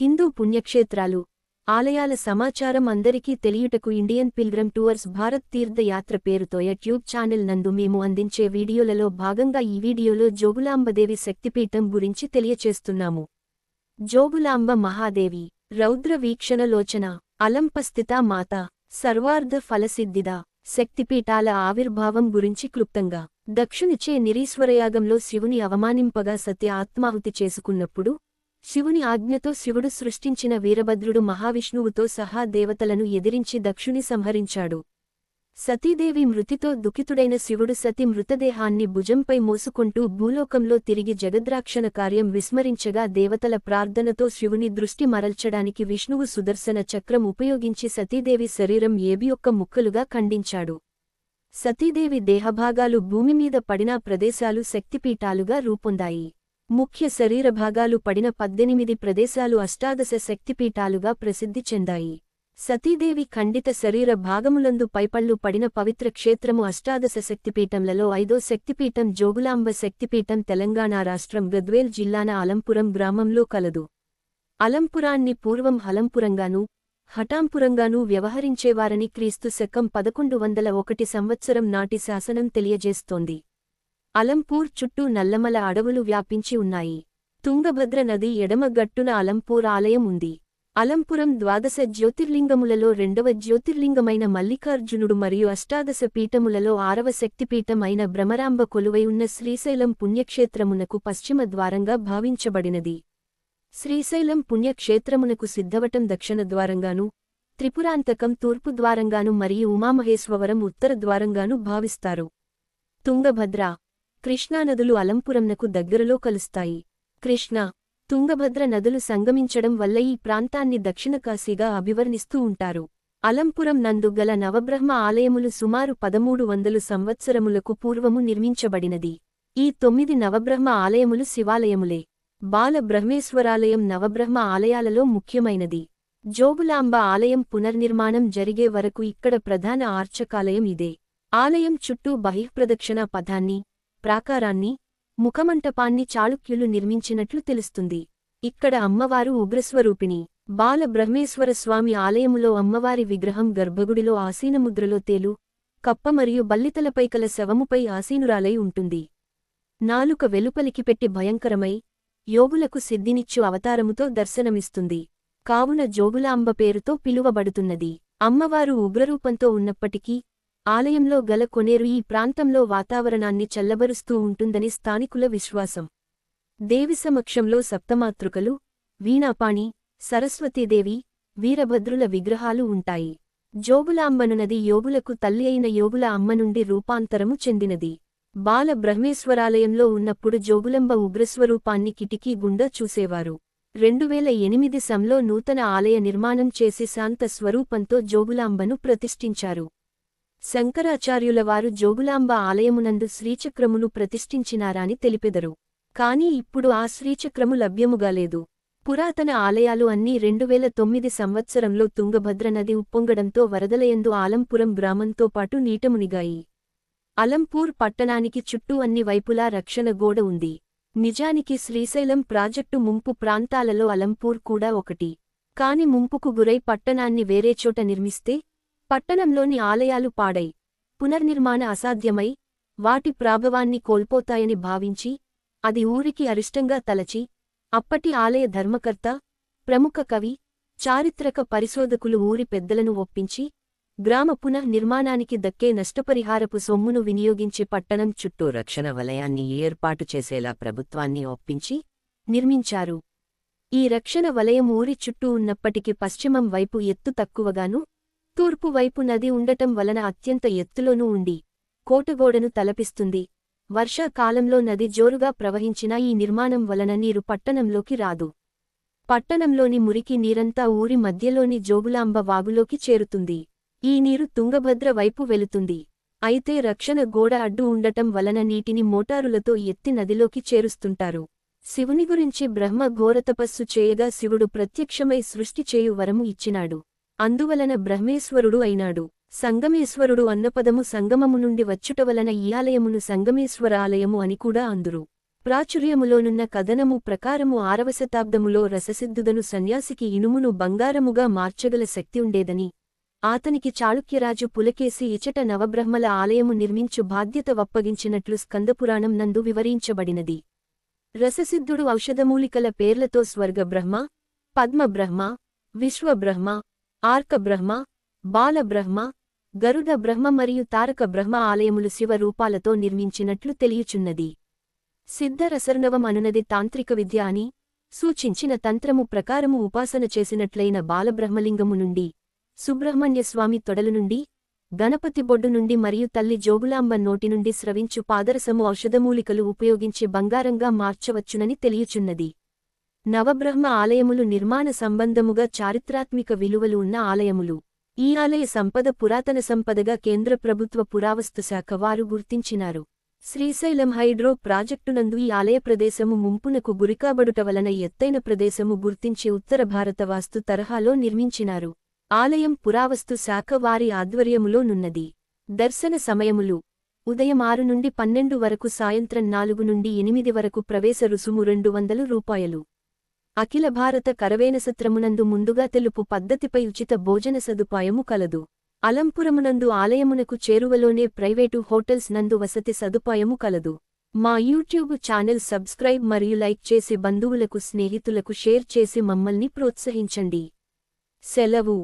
హిందూ పుణ్యక్షేత్రాలు ఆలయాల సమాచారం అందరికీ తెలియుటకు ఇండియన్ పిల్గ్రమ్ టూర్స్ భారత్ తీర్థయాత్ర పేరుతో యూట్యూబ్ ఛానల్ నందు మేము అందించే వీడియోలలో భాగంగా ఈ వీడియోలో జోగులాంబదేవి శక్తిపీఠం గురించి తెలియచేస్తున్నాము. జోగులాంబ మహాదేవి రౌద్ర వీక్షణలోచన అలంపస్థిత మాత సర్వార్ధ ఫలసిద్ధిద శక్తిపీఠాల ఆవిర్భావం గురించి క్లుప్తంగా దక్షునిచే నిరీశ్వరయాగంలో శివుని అవమానింపగా సత్య ఆత్మాహుతి చేసుకున్నప్పుడు శివుని ఆజ్ఞతో శివుడు సృష్టించిన వీరభద్రుడు మహావిష్ణువుతో సహా దేవతలను ఎదిరించి దక్షుని సంహరించాడు. సతీదేవి మృతితో దుఃఖితుడైన శివుడు సతి మృతదేహాన్ని భుజంపై మోసుకుంటూ భూలోకంలో తిరిగి జగద్రాక్షణ కార్యం విస్మరించగా దేవతల ప్రార్థనతో శివుని దృష్టి మరల్చడానికి విష్ణువు సుదర్శన చక్రం ఉపయోగించి సతీదేవి శరీరం ఏబియొక్క ముక్కలుగా ఖండించాడు. సతీదేవి దేహభాగాలు భూమిమీద పడినా ప్రదేశాలు శక్తిపీఠాలుగా రూపొందాయి. ముఖ్య శరీర భాగాలు పడిన పద్దెనిమిది ప్రదేశాలు అష్టాదశ శక్తిపీఠాలుగా ప్రసిద్ధి చెందాయి. సతీదేవి ఖండిత శరీర భాగములందు పైపళ్ళు పడిన పవిత్ర క్షేత్రము అష్టాదశ శక్తిపీఠంలలో ఐదో శక్తిపీఠం జోగులాంబ శక్తిపీఠం తెలంగాణ రాష్ట్రం గద్వేల్ జిల్లాన అలంపురం గ్రామంలో కలదు. అలంపురాన్ని పూర్వం హలంపురంగానూ హఠాంపురంగానూ వ్యవహరించేవారని క్రీస్తు శకం పదకొండు వందల ఒకటి సంవత్సరం నాటి శాసనం తెలియజేస్తోంది. అలంపూర్ చుట్టూ నల్లమల అడవులు వ్యాపించి ఉన్నాయి. తుంగభద్ర నది ఎడమ గట్టున అలంపూర్ ఆలయం ఉంది. అలంపురం ద్వాదశ జ్యోతిర్లింగములలో రెండవ జ్యోతిర్లింగమైన మల్లికార్జునుడు మరియు అష్టాదశ పీఠములలో ఆరవ శక్తిపీఠం అయిన భ్రమరాంబ కొలువై ఉన్న శ్రీశైలం పుణ్యక్షేత్రమునకు పశ్చిమ ద్వారంగా భావించబడినది. శ్రీశైలం పుణ్యక్షేత్రమునకు సిద్ధవటం దక్షిణ ద్వారంగాను త్రిపురాంతకం తూర్పు ద్వారంగాను మరియు ఉమామహేశ్వరం ఉత్తర ద్వారంగాను భావిస్తారు. తుంగభద్ర కృష్ణానదులు అలంపురంనకు దగ్గరలో కలుస్తాయి. కృష్ణ తుంగభద్ర నదులు సంగమించడం వల్ల ఈ ప్రాంతాన్ని దక్షిణకాశీగా అభివర్ణిస్తూ ఉంటారు. అలంపురం నందు గల నవబ్రహ్మ ఆలయములు సుమారు పదమూడు వందలు సంవత్సరములకు పూర్వము నిర్మించబడినది. ఈ తొమ్మిది నవబ్రహ్మ ఆలయములు శివాలయములే. బాల బ్రహ్మేశ్వరాలయం నవబ్రహ్మ ఆలయాలలో ముఖ్యమైనది. జోగులాంబ ఆలయం పునర్నిర్మాణం జరిగే వరకు ఇక్కడ ప్రధాన ఆర్చకాలయం ఇదే. ఆలయం చుట్టూ బహిఃప్రదక్షిణా పథాన్ని ప్రాకారాన్ని ముఖమంటపాన్ని చాళుక్యులు నిర్మించినట్లు తెలుస్తుంది. ఇక్కడ అమ్మవారు ఉగ్రస్వరూపిణి. బాల బ్రహ్మేశ్వర స్వామి ఆలయములో అమ్మవారి విగ్రహం గర్భగుడిలో ఆసీనముద్రలో తేలు కప్ప మరియు బల్లితలపై కల శవముపై ఆసీనురాలై ఉంటుంది. నాలుక వెలుపలికి పెట్టి భయంకరమై యోగులకు సిద్ధినిచ్చు అవతారముతో దర్శనమిస్తుంది. కావున జోగులాంబ పేరుతో పిలువబడుతున్నది. అమ్మవారు ఉగ్రరూపంతో ఉన్నప్పటికీ ఆలయంలో గల కొనేరు ఈ ప్రాంతంలో వాతావరణాన్ని చల్లబరుస్తూ ఉంటుందని స్థానికుల విశ్వాసం. దేవి సమక్షంలో సప్తమాతృకలు వీణాపాణి సరస్వతీదేవి వీరభద్రుల విగ్రహాలు ఉంటాయి. జోగులాంబను నది యోగులకు తల్లి అయిన యోగుల అమ్మ నుండి రూపాంతరము చెందినది. బాల బ్రహ్మేశ్వరాలయంలో ఉన్నప్పుడు జోగులంబ ఉగ్రస్వరూపాన్ని కిటికీ గుండా చూసేవారు. రెండువేల ఎనిమిది సంలో నూతన ఆలయ నిర్మాణం చేసి శాంత స్వరూపంతో జోగులాంబను ప్రతిష్ఠించారు. శంకరాచార్యులవారు జోగులాంబ ఆలయమునందు శ్రీచక్రమును ప్రతిష్ఠించినారాని తెలిపెదరు. కాని ఇప్పుడు ఆ శ్రీచక్రము లభ్యముగా లేదు. పురాతన ఆలయాలు అన్నీ రెండువేల తొమ్మిది సంవత్సరంలో తుంగభద్ర నది ఉప్పొంగడంతో వరదలయందు ఆలంపురం గ్రామంతో పాటు నీటమునిగాయి. అలంపూర్ పట్టణానికి చుట్టూ అన్ని వైపులా రక్షణ గోడ ఉంది. నిజానికి శ్రీశైలం ప్రాజెక్టు ముంపు ప్రాంతాలలో అలంపూర్ కూడా ఒకటి. కాని ముంపుకు గురై పట్టణాన్ని వేరేచోట నిర్మిస్తే పట్టణంలోని ఆలయాలు పాడై పునర్నిర్మాణ అసాధ్యమై వాటి ప్రాభవాన్ని కోల్పోతాయని భావించి అది ఊరికి అరిష్టంగా తలచి అప్పటి ఆలయ ధర్మకర్త ప్రముఖ కవి చారిత్రక పరిశోధకులు ఊరి పెద్దలను ఒప్పించి గ్రామ పునఃనిర్మాణానికి దక్కే నష్టపరిహారపు సొమ్మును వినియోగించి పట్టణం చుట్టూ రక్షణ వలయాన్ని ఏర్పాటు చేసేలా ప్రభుత్వాన్ని ఒప్పించి నిర్మించారు. ఈ రక్షణ వలయం ఊరి చుట్టూ ఉన్నప్పటికీ పశ్చిమం వైపు ఎత్తు తక్కువగాను తూర్పు వైపు నది ఉండటం వలన అత్యంత ఎత్తులోనూ ఉండి కోటగోడను తలపిస్తుంది. వర్షాకాలంలో నది జోరుగా ప్రవహించిన ఈ నిర్మాణం వలన నీరు పట్టణంలోకి రాదు. పట్టణంలోని మురికి నీరంతా ఊరి మధ్యలోని జోగులాంబ వాగులోకి చేరుతుంది. ఈ నీరు తుంగభద్ర వైపు వెళుతుంది. అయితే రక్షణ గోడ అడ్డు ఉండటం వలన నీటిని మోటారులతో ఎత్తి నదిలోకి చేరుస్తుంటారు. శివుని గురించి బ్రహ్మ ఘోరతపస్సు చేయగా శివుడు ప్రత్యక్షమై సృష్టి చేయు వరము ఇచ్చినాడు. అందువలన బ్రహ్మేశ్వరుడు అయినాడు. సంగమేశ్వరుడు అన్నపదము సంగమము నుండి వచ్చుట వలన ఈ ఆలయమును సంగమేశ్వర ఆలయము అని కూడా అందురు. ప్రాచుర్యములోనున్న కథనము ప్రకారము ఆరవ శతాబ్దములో రససిద్ధుదను సన్యాసికి ఇనుమును బంగారముగా మార్చగల శక్తి ఉండేదని ఆతనికి చాళుక్యరాజు పులకేసి ఇచట నవబ్రహ్మల ఆలయము నిర్మించు బాధ్యత వప్పగించినట్లు స్కందపురాణం నందు వివరించబడినది. రససిద్ధుడు ఔషధమూలికల పేర్లతో స్వర్గబ్రహ్మ పద్మబ్రహ్మ విశ్వబ్రహ్మ ఆర్క బ్రహ్మ బాలబ్రహ్మ గరుడ బ్రహ్మ మరియు తారక బ్రహ్మ ఆలయములు శివ రూపాలతో నిర్మించినట్లు తెలియుచున్నది. సిద్ధరసర్ణవం అనునది తాంత్రిక విద్య అని సూచించిన తంత్రము ప్రకారము ఉపాసన చేసినట్లయిన బాలబ్రహ్మలింగము నుండి సుబ్రహ్మణ్యస్వామి తొడలు నుండి గణపతి బొడ్డు నుండి మరియు తల్లి జోగులాంబ నోటి నుండి స్రవించు పాదరసము ఔషధమూలికలు ఉపయోగించి బంగారంగా మార్చవచ్చునని తెలియుచున్నది. నవబ్రహ్మ ఆలయములు నిర్మాణ సంబంధముగా చారిత్రాత్మిక విలువలు ఉన్న ఆలయములు. ఈ ఆలయ సంపద పురాతన సంపదగా కేంద్ర ప్రభుత్వ పురావస్తు శాఖ వారు గుర్తించినారు. శ్రీశైలం హైడ్రో ప్రాజెక్టునందు ఈ ఆలయ ప్రదేశము ముంపునకు గురికాబడుట వలన ఎత్తైన ప్రదేశము గుర్తించి ఉత్తర భారత వాస్తు తరహాలో నిర్మించినారు. ఆలయం పురావస్తు శాఖ వారి ఆధ్వర్యములో నున్నది. దర్శన సమయములు. ఉదయం ఆరు నుండి పన్నెండు వరకు సాయంత్రం నాలుగు నుండి ఎనిమిది వరకు ప్రవేశ రుసుము రెండు వందలు రూపాయలు. అఖిల భారత కరవేనసత్రమునందు ముందుగా తెలుపు పద్ధతిపై ఉచిత భోజన సదుపాయము కలదు. అలంపురమునందు ఆలయమునకు చేరువలోనే ప్రైవేటు హోటల్స్ నందు వసతి సదుపాయము కలదు. మా యూట్యూబ్ ఛానల్ సబ్స్క్రైబ్ మరియు లైక్ చేసి బంధువులకు స్నేహితులకు షేర్ చేసి మమ్మల్ని ప్రోత్సహించండి. సెలవు.